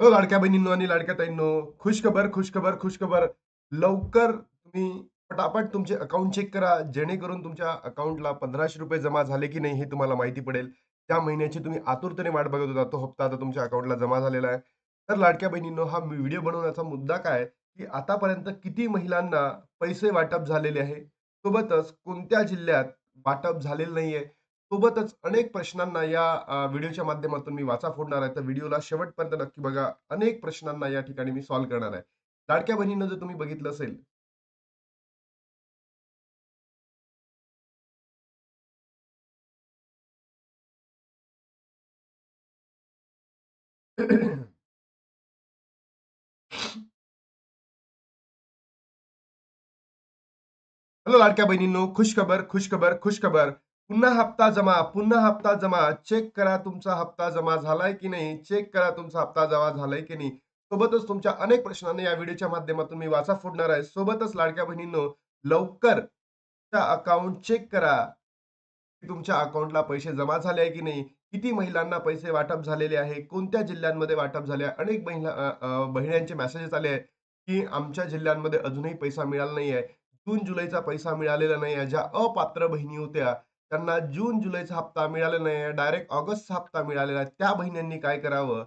हो लाडक्या बहिणींनो आणि लाडक्या ताईंनो खुशखबर खुशखबर खुशखबर. लवकर तुम्ही पटापट तुमचे अकाउंट चेक करा जेणेकरून तुमच्या अकाउंटला पंधराशे रुपये जमा झाले की नाही हे तुम्हाला माहिती पडेल. त्या महिन्याची तुम्ही आतुरतेने वाट बघत होता तो हप्ता आता तुमच्या अकाउंटला जमा झालेला आहे. तर लाडक्या बहिणींनो हा व्हिडिओ बनवण्याचा मुद्दा काय की आतापर्यंत किती महिलांना पैसे वाटप झालेले आहे? सोबतच कोणत्या जिल्ह्यात वाटप झालेलं नाहीये? सोबतच अनेक प्रश्नांना या व्हिडिओच्या माध्यमातून मी वाचा फोडणार आहे. तर व्हिडिओला शेवटपर्यंत नक्की बघा. अनेक प्रश्नांना या ठिकाणी मी सॉल्व्ह करणार आहे. लाडक्या बहिणीनं जर तुम्ही बघितलं असेल. हॅलो लाडक्या बहिणींनो खुशखबर खुशखबर खुशखबर. पुन्हा हप्ता जमा पुन्हा हप्ता जमा. चेक करा तुमचा हप्ता जमा झालाय की नाही. चेक करा तुमचा हप्ता जमा झालाय की नाही. सोबतच तुमच्या अनेक प्रश्नांना या व्हिडिओच्या माध्यमातून मी वाचा फोडणार आहे. सोबतच लाडक्या बहिणींनो लवकर अकाउंट चेक करा. की तुमच्या अकाउंटला पैसे जमा झाले आहे की नाही? किती महिलांना पैसे वाटप झालेले आहे? कोणत्या जिल्ह्यांमध्ये वाटप झाले आहे? अनेक महिला बहिण्यांचे मेसेजेस आले आहे की आमच्या जिल्ह्यांमध्ये अजूनही पैसा मिळाला नाही आहे जून जुलैचा पैसा मिळालेला नाही आहे ज्या अपात्र बहिणी होत्या त्यांना जून जुलैचा हप्ता मिळाला नाही डायरेक्ट ऑगस्टचा हप्ता मिळालेला आहे. त्या बहिणींनी काय करावं?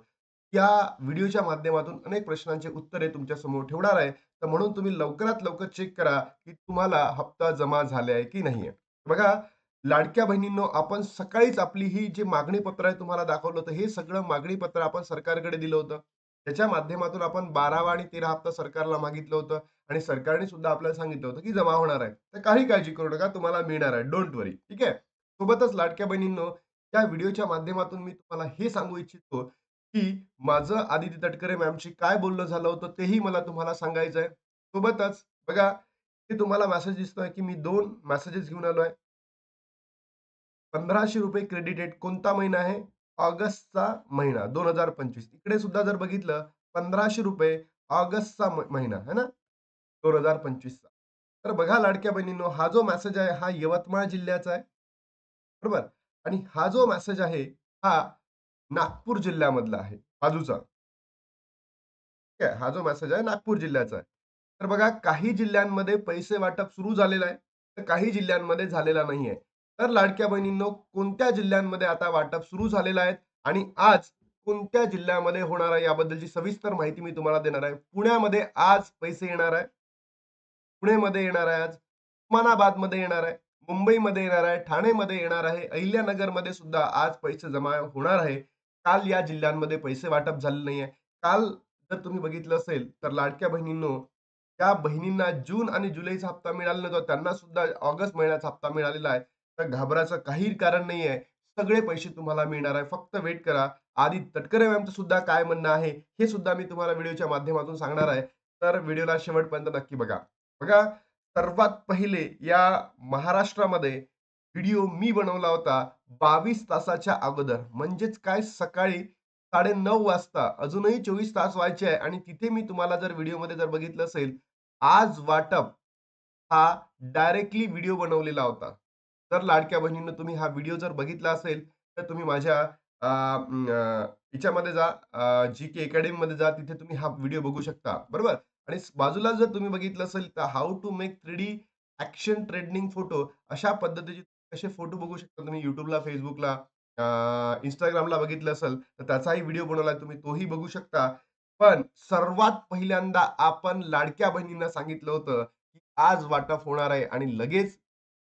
या व्हिडिओच्या माध्यमातून अनेक प्रश्नांचे उत्तरे तुमच्यासमोर ठेवणार आहे. तर म्हणून तुम्ही लवकरात लवकर चेक करा की तुम्हाला हप्ता जमा झाले आहे की नाही बघा लाडक्या बहिणींनो आपण सकाळीच आपली ही जी मागणी पत्र आहे तुम्हाला दाखवलं होतं हे सगळं मागणी पत्र आपण सरकारकडे दिलं होतं. त्याच्या माध्यमातून आपण बारावा आणि तेरा हप्ता सरकारला मागितलं होतं. आणि सरकारने सुद्धा आपल्याला सांगितलं होतं की जमा होणार आहे. तर काही काळजी करू नका तुम्हाला मिळणार आहे. डोंट वरी ठीक आहे? सोबतच लाडक्या बहिणींनो या व्हिडिओच्या माध्यमातून मी तुम्हाला हे सांगू इच्छितो की माझं आदिती तटकरे मॅमशी काय बोलणं झालं होतं तेही मला तुम्हाला सांगायचं आहे. सोबतच बघा ते तुम्हाला मेसेज दिसतोय की मी दोन मेसेजेस घेऊन आलोय पंधराशे रुपये क्रेडिट रेट कोणता महिना आहे? ऑगस्टचा महिना दोन हजार पंचवीस. इकडे सुद्धा जर बघितलं पंधराशे रुपये ऑगस्टचा महिना है ना? दोन हजार पंचवीसचा तर बघा लाडक्या बहिणींनो हा जो मेसेज आहे हा यवतमाळ जिल्ह्याचा आहे. बरोबर? आणि हा जो मेसेज आहे हा नागपूर जिल्ह्यामधला आहे बाजूचा. ठीक आहे हा जो मेसेज आहे नागपूर जिल्ह्याचा आहे. तर बघा काही जिल्ह्यांमध्ये पैसे वाटप सुरू झालेलं आहे तर काही जिल्ह्यांमध्ये झालेला नाही आहे. तर लाडक्या बहिणींनो कोणत्या जिल्ह्यांमध्ये आता वाटप सुरू झालेलं आहे आणि आज कोणत्या जिल्ह्यामध्ये होणार आहे याबद्दलची सविस्तर माहिती मी तुम्हाला देणार आहे. पुण्यामध्ये आज पैसे येणार आहे. पुणेमध्ये येणार आहे आज उस्मानाबादमध्ये येणार आहे मुंबईमध्ये येणार आहे ठाणेमध्ये येणार आहे अहिल्यानगरमध्ये सुद्धा आज पैसे जमा होणार आहे. काल या जिल्ह्यांमध्ये पैसे वाटप झाले नाही आहे काल जर तुम्ही बघितलं असेल तर लाडक्या बहिणींनो त्या बहिणींना जून आणि जुलैचा हप्ता मिळाला नव्हता. त्यांना सुद्धा ऑगस्ट महिन्याचा हप्ता मिळालेला आहे. तर घाबरायचं काही कारण नाही आहे सगळे पैसे तुम्हाला मिळणार आहे. फक्त वेट करा. आधी तटकरे मॅमचं सुद्धा काय म्हणणं आहे हे सुद्धा मी तुम्हाला व्हिडिओच्या माध्यमातून सांगणार आहे. तर व्हिडिओला शेवटपर्यंत नक्की बघा. बघा सर्वात पहिले या महाराष्ट्रामध्ये व्हिडिओ मी बनवला होता बावीस तासाच्या अगोदर. म्हणजेच काय? सकाळी साडे नऊ वाजता. अजूनही चोवीस तास व्हायचे आहे आणि तिथे मी तुम्हाला जर व्हिडिओमध्ये जर बघितलं असेल आज वाटप हा डायरेक्टली व्हिडिओ बनवलेला होता. तर लाडक्या बहिणीनं तुम्ही हा व्हिडिओ जर बघितला असेल तर तुम्ही माझ्या हिच्यामध्ये याच्यामध्ये जा जी के अकॅडमीमध्ये जा तिथे तुम्ही हा व्हिडिओ बघू शकता. बरोबर? आणि बाजूला जर तुम्ही बघितलं असेल तर how to make three D action trading photo अशा पद्धतीचे कसे फोटो बघू शकता. तुम्ही युट्यूबला फेसबुकला इंस्टाग्रामला बघितलं असेल तर त्याचाही व्हिडिओ बनवला तुम्ही तोही बघू शकता. पण सर्वात पहिल्यांदा आपण लाडक्या बहिणींना सांगितलं होतं की आज वाटप होणार आहे आणि लगेच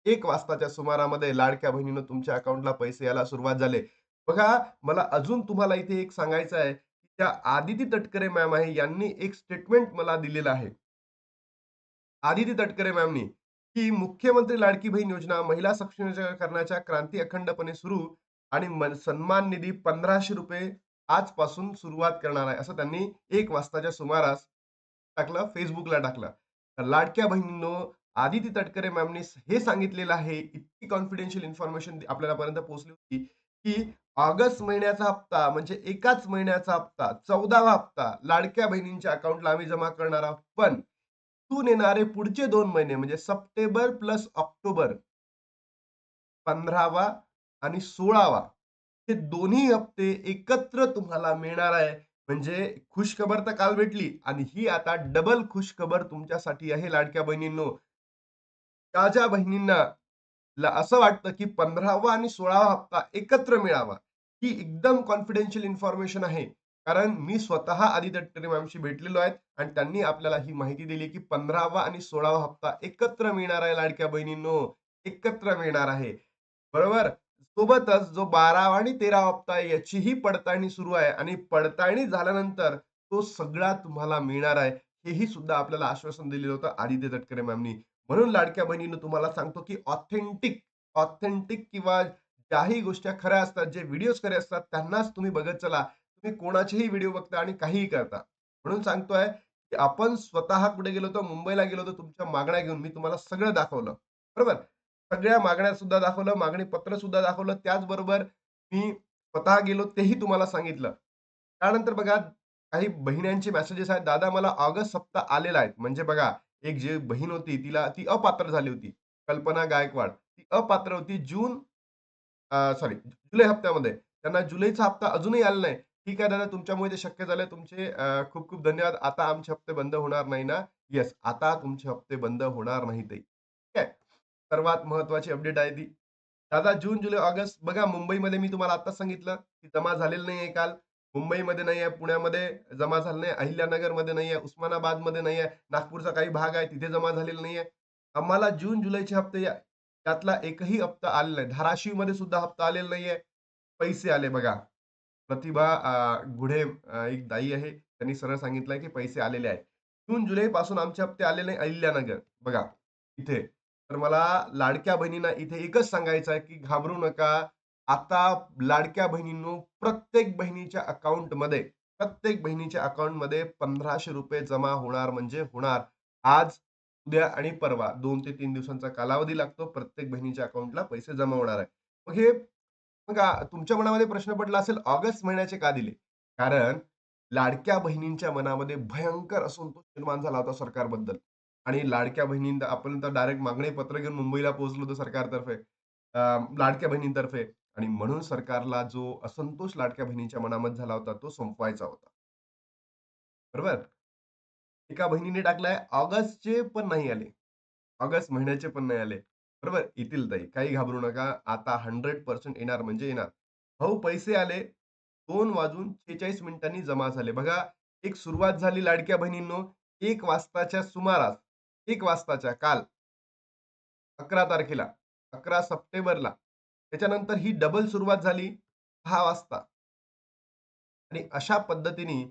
एक वाजताच्या सुमारामध्ये लाडक्या बहिणीनं तुमच्या अकाउंटला पैसे यायला सुरुवात झाले. बघा मला अजून तुम्हाला इथे एक सांगायचं आहे. त्या आदिती तटकरे मॅम आहे यांनी एक स्टेटमेंट मला दिलेलं आहे. आदिती तटकरे मॅमनी की मुख्यमंत्री लाडकी बहीण योजना महिला सक्षमीकरणाच्या क्रांती अखंडपणे सुरू आणि सन्मान निधी पंधराशे रुपये आजपासून सुरुवात करणार आहे असं त्यांनी एक वाजताच्या सुमारास टाकलं फेसबुकला टाकलं. तर लाडक्या बहिणींनो आदिती तटकरे मॅमने हे सांगितलेलं आहे इतकी कॉन्फिडेन्शियल इन्फॉर्मेशन आपल्याला पर्यंत पोहोचली होती की ऑगस्ट महिन्याचा हप्ता म्हणजे एकाच महिन्याचा हप्ता चौदावा हप्ता. लाडक्या बहिणींच्या अकाउंटला आम्ही जमा करणार आहोत. पण तू येणारे पुढचे दोन महिने म्हणजे सप्टेंबर प्लस ऑक्टोबर पंधरावा आणि सोळावा हे दोन्ही हप्ते एकत्र तुम्हाला मिळणार आहे. म्हणजे खुशखबर तर काल भेटली आणि ही आता डबल खुशखबर तुमच्यासाठी आहे लाडक्या बहिणींनो. ताज्या बहिणींना असं वाटतं, की 15वा आणि 16वा हप्ता एकत्र मिळावा. ही एकदम कॉन्फिडेन्शियल इन्फॉर्मेशन आहे. कारण मी स्वतः आदी तटकरे मॅमशी भेटलेलो आहे आणि त्यांनी आपल्याला ही माहिती दिली, की 15वा आणि 16वा हप्ता एकत्र मिळणार आहे लाडक्या बहिणींनो, एकत्र मिळणार आहे. बरोबर? सोबतच जो 12वा आणि 13वा हप्ता आहे याचीही पडताळणी सुरू आहे आणि पडताळणी झाल्यानंतर तो सगळा तुम्हाला मिळणार आहे. हेही सुद्धा आपल्याला आश्वासन दिलेलं होतं आदित्य तटकरे मॅमनी. म्हणून लाडक्या बहिणीनं तुम्हाला सांगतो, की ऑथेंटिक, ऑथेंटिक किंवा ज्याही गोष्टी खऱ्या असतात, जे व्हिडिओज खरे असतात त्यांनाच तुम्ही बघत चला. तुम्ही कोणाचेही व्हिडिओ बघता आणि काहीही करता. म्हणून सांगतोय, की आपण स्वतः कुठे गेलो होतो, मुंबईला गेलो होतो तुमच्या मागण्या घेऊन. मी तुम्हाला सगळं दाखवलं. बरोबर? सगळ्या मागण्या सुद्धा दाखवलं, मागणी पत्र सुद्धा दाखवलं. त्याचबरोबर मी स्वतः गेलो तेही तुम्हाला सांगितलं. त्यानंतर बघा काही बहिण्यांचे मेसेजेस आहेत, "दादा मला ऑगस्ट सप्ताह आलेला आहे." म्हणजे बघा एक जी बहीण होती तिला ती अपात्र झाली होती. कल्पना गायकवाड. ती अपात्र होती. जून सॉरी जुलै हप्त्यामध्ये. त्यांना जुलैचा हप्ता अजूनही आला नाही. "ठीक आहे दादा तुमच्यामुळे ते शक्य झालं. तुमचे खूप खूप धन्यवाद. आता आमचे हप्ते बंद होणार नाही ना?" येस, आता तुमचे हप्ते बंद होणार नाही ते ठीक आहे. सर्वात महत्त्वाची अपडेट आहे ती. दादा जून, जुलै, ऑगस्ट बघा मुंबईमध्ये मी तुम्हाला आता सांगितलं, की जमा झालेलं नाहीये काल. मुंबईमध्ये नाहीये, पुण्यामध्ये जमा झालं नाही, अहिल्यानगरमध्ये नाही आहे उस्मानाबादमध्ये नाहीये, नागपूरचा काही भाग आहे तिथे जमा झालेला नाहीये. आम्हाला जून, जुलैचे हप्ते या त्यातला एकही हप्ता आलेला नाही. धाराशिवमध्ये सुद्धा हप्ता आलेला नाहीये. पैसे आले बघा. प्रतिभा गुढे एक दाई आहे. त्यांनी सरळ सांगितलंय, की पैसे आलेले आहेत. जून, जुलै पासून आमचे हप्ते आलेले नाही अहिल्यानगर बघा इथे. तर मला लाडक्या बहिणींना इथे एकच सांगायचं आहे, की घाबरू नका. आता लाडक्या बहिणींनो, प्रत्येक बहिणीच्या अकाउंटमध्ये, प्रत्येक बहिणीच्या अकाउंटमध्ये ₹1,500 जमा होणार म्हणजे होणार. आज, उद्या आणि परवा दोन ते तीन दिवसांचा कालावधी लागतो. प्रत्येक बहिणीच्या अकाउंटला पैसे जमा होणार आहे. मग हे तुमच्या मनामध्ये प्रश्न पडला असेल, ऑगस्ट महिन्याचे का दिले? कारण लाडक्या बहिणींच्या मनामध्ये भयंकर असंतोष निर्माण झाला होता सरकारबद्दल आणि लाडक्या बहिणींना आपण तर डायरेक्ट मागणी पत्र घेऊन मुंबईला पोहोचलो होतो सरकारतर्फे. लाडक्या बहिणींतर्फे आणि म्हणून सरकारला जो असंतोष लाडक्या बहिणींच्या मनामध्ये झाला होता, तो संपवायचा होता. बरोबर? एका बहिणीने टाकलाय, ऑगस्टचे पण नाही आले. ऑगस्ट महिन्याचे पण नाही आले. बरोबर? येतील ताई, काही घाबरू नका. आता 100% येणार म्हणजे येणार. भाऊ पैसे आले दोन वाजून 46 मिनिटांनी जमा झाले. बघा, एक सुरुवात झाली लाडक्या बहिणींनो एक वाजताच्या सुमारास, एक वाजताच्या काल 11 तारखेला, 11 सप्टेंबरला. त्याच्यानंतर ही डबल सुरुवात झाली सहा वाजता. आणि अशा पद्धतीने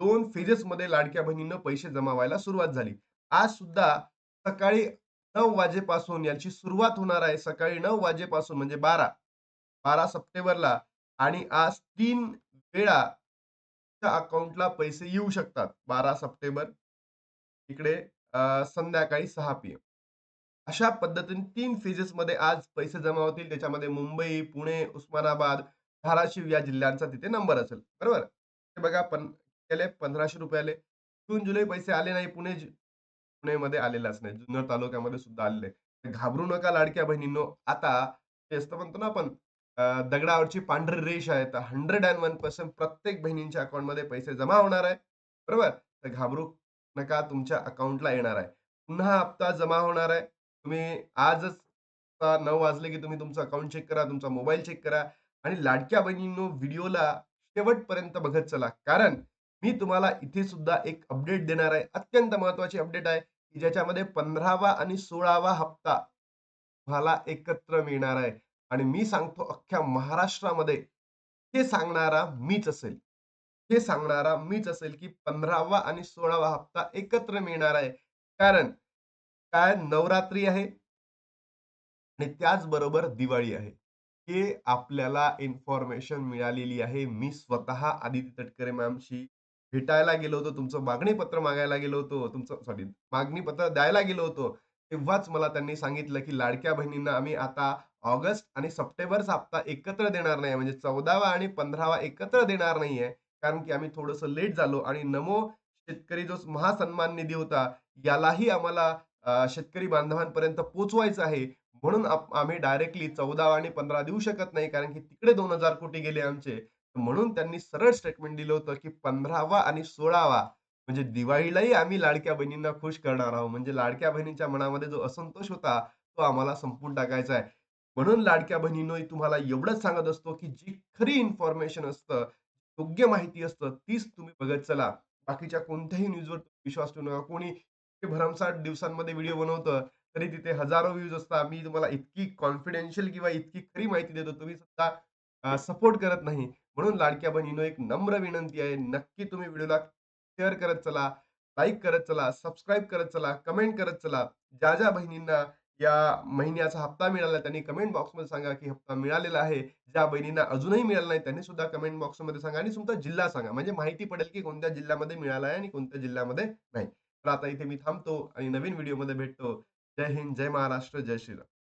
2 फेजेसमध्ये लाडक्या बहिणींना पैसे जमा व्हायला सुरुवात झाली. आज सुद्धा सकाळी नऊ वाजेपासून याची सुरुवात होणार आहे. सकाळी नऊ वाजेपासून म्हणजे 12, 12 सप्टेंबरला आणि आज तीन वेळा अकाउंटला पैसे येऊ शकतात. 12 सप्टेंबर इकडे संध्याकाळी सहा पी एम अशा पद्धतीने तीन फेजेसमध्ये आज पैसे जमा होतील. त्याच्यामध्ये मुंबई, पुणे, उस्मानाबाद, धाराशिव या जिल्ह्यांचा तिथे नंबर असेल. बरोबर? ते बघा पण केले ₹1500 आले. जून, जुलै पैसे आले नाही. पुणे पुणेमध्ये आलेलाच नाही. जुन्नर तालुक्यामध्ये सुद्धा आलेले घाबरू नका लाडक्या बहिणींनो. आता ते असतं म्हणतो ना आपण दगडावरची पांढरी रेष आहे. तर 101% प्रत्येक बहिणींच्या अकाउंटमध्ये पैसे जमा होणार आहे. बरोबर? तर घाबरू नका. तुमच्या अकाउंटला येणार आहे. पुन्हा हप्ता जमा होणार आहे. तुम्ही आजच आता 9 वाजले की तुम्ही तुमचं अकाउंट चेक करा, तुमचा मोबाईल चेक करा आणि लाडक्या बहिणींनो व्हिडिओला शेवटपर्यंत बघत चला. कारण मी तुम्हाला इथे सुद्धा एक अपडेट देणार आहे. अत्यंत महत्त्वाची अपडेट आहे, की ज्याच्यामध्ये 15वा आणि 16वा हप्ता तुम्हाला एकत्र मिळणार आहे. आणि मी सांगतो अख्ख्या महाराष्ट्रामध्ये हे सांगणारा मीच असेल. हे सांगणारा मीच असेल, की 15वा आणि 16वा हप्ता एकत्र मिळणार आहे. कारण काय नवरात्री आहे आणि त्याचबरोबर दिवाळी आहे. हे आपल्याला इन्फॉर्मेशन मिळालेली आहे. मी स्वतः आदिती तटकरे मॅमशी भेटायला गेलो होतो. तुमचं मागणी पत्र मागायला गेलो होतो. तुमचं सॉरी मागणी पत्र द्यायला गेलो होतो. तेव्हाच मला त्यांनी सांगितलं, की लाडक्या बहिणींना आम्ही आता ऑगस्ट आणि सप्टेंबरचा हप्ता एकत्र देणार नाही. म्हणजे 14वा आणि 15वा एकत्र देणार नाहीये. कारण की आम्ही थोडंसं लेट झालो आणि नमो शेतकरी जो महासन्मान निधी होता, यालाही आम्हाला शेतकरी बांधवांपर्यंत पोहोचवायचं आहे. म्हणून आम्ही डायरेक्टली 14 आणि 15 देऊ शकत नाही. कारण की तिकडे दोन हजार कोटी गेले आमचे. म्हणून त्यांनी सरळ स्टेटमेंट दिलं होतं, की 15वा आणि 16वा म्हणजे दिवाळीलाही आम्ही लाडक्या बहिणींना खुश करणार आहोत. म्हणजे लाडक्या बहिणींच्या मनामध्ये जो असंतोष होता, तो आम्हाला संपवून टाकायचा आहे. म्हणून लाडक्या बहिणीनो तुम्हाला एवढंच सांगत असतो, की जी खरी इन्फॉर्मेशन असतं, योग्य माहिती असतं, तीच तुम्ही बघत चला. बाकीच्या कोणत्याही न्यूजवर विश्वास ठेवू नका. कोणी भरमसाठ दिवसांमध्ये व्हिडिओ बनवतं, तरी तिथे हजारो व्ह्यूज असतात. मी तुम्हाला इतकी कॉन्फिडेन्शियल किंवा इतकी खरी माहिती देतो, तुम्ही सुद्धा सपोर्ट करत नाही. म्हणून लाडक्या बहिणीनो एक नम्र विनंती आहे, नक्की तुम्ही व्हिडिओला शेअर करत चला, लाईक करत चला, सबस्क्राईब करत चला, कमेंट करत चला. ज्या-ज्या बहिणींना या महिन्याचा हप्ता मिळाला, त्यांनी कमेंट बॉक्समध्ये सांगा, की हप्ता मिळालेला आहे. ज्या बहिणींना अजूनही मिळाला नाही, त्यांनी सुद्धा कमेंट बॉक्समध्ये सांगा आणि तुमचा जिल्हा सांगा. म्हणजे माहिती पडेल, की कोणत्या जिल्ह्यामध्ये मिळाला आहे आणि कोणत्या जिल्ह्यामध्ये नाही. तर आता इथे मी थांबतो आणि नवीन व्हिडिओमध्ये भेटतो. जय हिंद, जय महाराष्ट्र, जय श्रीराम.